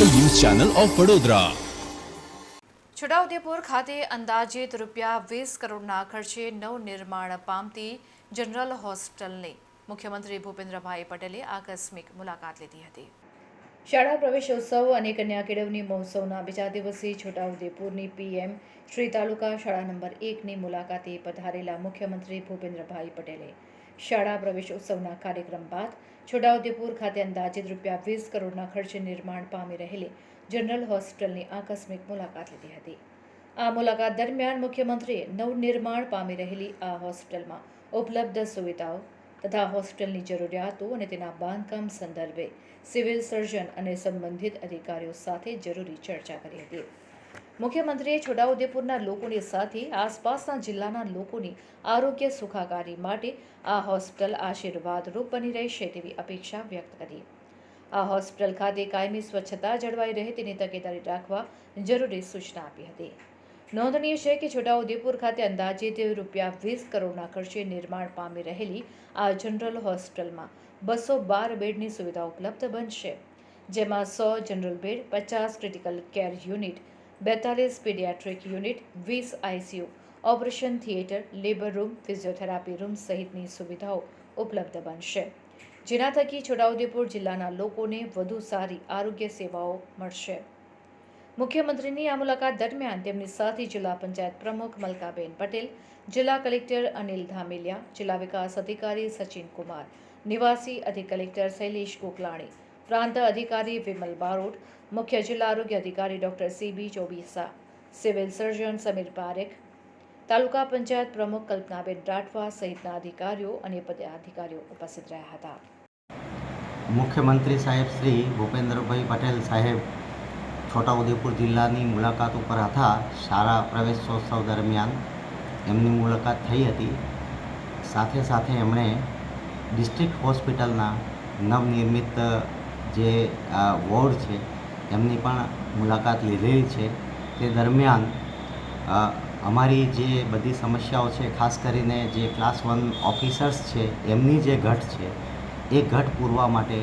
Channel of Vadodara. Chhotaudepur ખાતે અંદાજિત રૂપિયા વીસ કરોડના ખર્ચે નવનિર્માણ પામતી જનરલ હોસ્પિટલની મુખ્યમંત્રી ભૂપેન્દ્રભાઈ પટેલે આકસ્મિક મુલાકાત લીધી હતી. શાળા પ્રવેશોત્સવ અને કન્યા કેળવણી મહોત્સવના બીજા દિવસે છોટાઉદેપુરની પીએમ શ્રી તાલુકા શાળા નંબર એકની મુલાકાતે પધારેલા મુખ્યમંત્રી ભૂપેન્દ્રભાઈ પટેલે શાળા પ્રવેશ ઉત્સવના કાર્યક્રમ બાદ છોટાઉદેપુર ખાતે અંદાજિત રૂપિયા વીસ કરોડના ખર્ચે નિર્માણ પામી રહેલી જનરલ હોસ્પિટલની આકસ્મિક મુલાકાત લીધી હતી. આ મુલાકાત દરમિયાન મુખ્યમંત્રીએ નવનિર્માણ પામી રહેલી આ હોસ્પિટલમાં ઉપલબ્ધ સુવિધાઓ તથા હોસ્પિટલની જરૂરિયાતો અને તેના બાંધકામ સંદર્ભે સિવિલ સર્જન અને સંબંધિત અધિકારીઓ સાથે જરૂરી ચર્ચા કરી હતી. મુખ્યમંત્રીએ છોટાઉદેપુરના લોકોની સાથે આસપાસના જિલ્લાના લોકોની આરોગ્ય સુખાકારી માટે આ હોસ્પિટલ આશીર્વાદરૂપ બની રહેશે તેવી અપેક્ષા વ્યક્ત કરી. આ હોસ્પિટલ ખાતે કાયમી સ્વચ્છતા જળવાઈ રહે તેની તકેદારી રાખવા જરૂરી સૂચના આપી હતી. નોંધનીય છે કે છોટાઉદેપુર ખાતે અંદાજિત રૂપિયા વીસ કરોડના ખર્ચે નિર્માણ પામી રહેલી આ જનરલ હોસ્પિટલમાં બસો બાર બેડની સુવિધા ઉપલબ્ધ બનશે, જેમાં સો જનરલ બેડ, પચાસ ક્રિટિકલ કેર યુનિટ બેતાલીસ પીડિયાટ્રિક યુનિટ, વીસ ICU operation theatre, labour room, physiotherapy room સહિતની સુવિધાઓ ઉપલબ્ધ બનશે. જેના થકી છોટાઉદેપુર જિલ્લાના લોકોને વધુ સારી આરોગ્ય સેવાઓ મળશે. મુખ્યમંત્રીની આ મુલાકાત દરમિયાન તેમની સાથે જિલ્લા પંચાયત પ્રમુખ મલકાબેન પટેલ, જિલ્લા કલેક્ટર અનિલ ધામેલિયા, જિલ્લા વિકાસ અધિકારી સચિન કુમાર, નિવાસી અધિક કલેક્ટર શૈલેષ ગોકલાણી પ્રાંત અધિકારી વિમલ બારોટ, મુખ્ય જિલ્લા આરોગ્ય અધિકારી doctor CB Chobisa, civil surgeon Sameer Parekh, તાલુકા પંચાયત પ્રમુખ કલ્પનાબેન રાઠવા સહિતના અધિકારીઓ અને પદાધિકારીઓ ઉપસ્થિત રહ્યા હતા. મુખ્યમંત્રી સાહેબ શ્રી ભૂપેન્દ્રભાઈ પટેલ સાહેબ છોટાઉદેપુર જિલ્લાની મુલાકાત ઉપર હતા. શાળા પ્રવેશોત્સવ દરમિયાન એમની મુલાકાત થઈ હતી. સાથે સાથે એમણે ડિસ્ટ્રિક્ટ હોસ્પિટલના નવનિર્મિત જે અ, વોર્ડ છે એમની પણ મુલાકાત લીધેલી છે. તે દરમિયાન અમારી જે બધી સમસ્યાઓ છે ખાસ કરીને જે ક્લાસ વન ઓફિસર્સ છે એમની જે ઘટ છે એ ઘટ પૂરવા માટે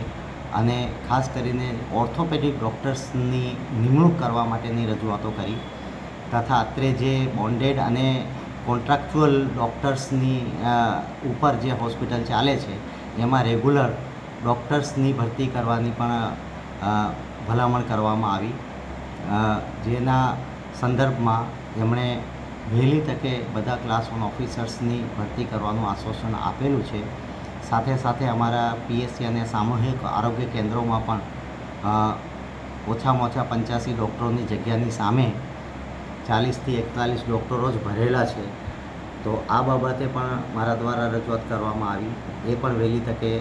અને ખાસ કરીને ઓર્થોપેડિક ડૉક્ટર્સની નિમણૂક કરવા માટેની રજૂઆતો કરી તથા અત્રે જે બોન્ડેડ અને કોન્ટ્રાક્ચ્યુઅલ ડૉક્ટર્સની ઉપર જે હોસ્પિટલ ચાલે છે એમાં રેગ્યુલર ડૉક્ટર્સની ભરતી કરવાની પણ ભલામણ કરવામાં આવી. જેના સંદર્ભમાં એમણે વહેલી તકે બધા ક્લાસ વન ઓફિસર્સની ભરતી કરવાનું આશ્વાસન આપેલું છે. સાથે સાથે અમારા પીએસસી અને સામૂહિક આરોગ્ય કેન્દ્રોમાં પણ ઓછામાં ઓછા પંચ્યાસી ડૉક્ટરોની જગ્યાની સામે ચાલીસથી એકતાલીસ ડૉક્ટરો જ ભરેલા છે. તો આ બાબતે પણ મારા દ્વારા રજૂઆત કરવામાં આવી. એ પણ વહેલી તકે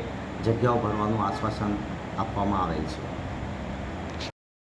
જગ્યાઓ ભરવાનું આશ્વાસન આપવામાં આવેલ છે.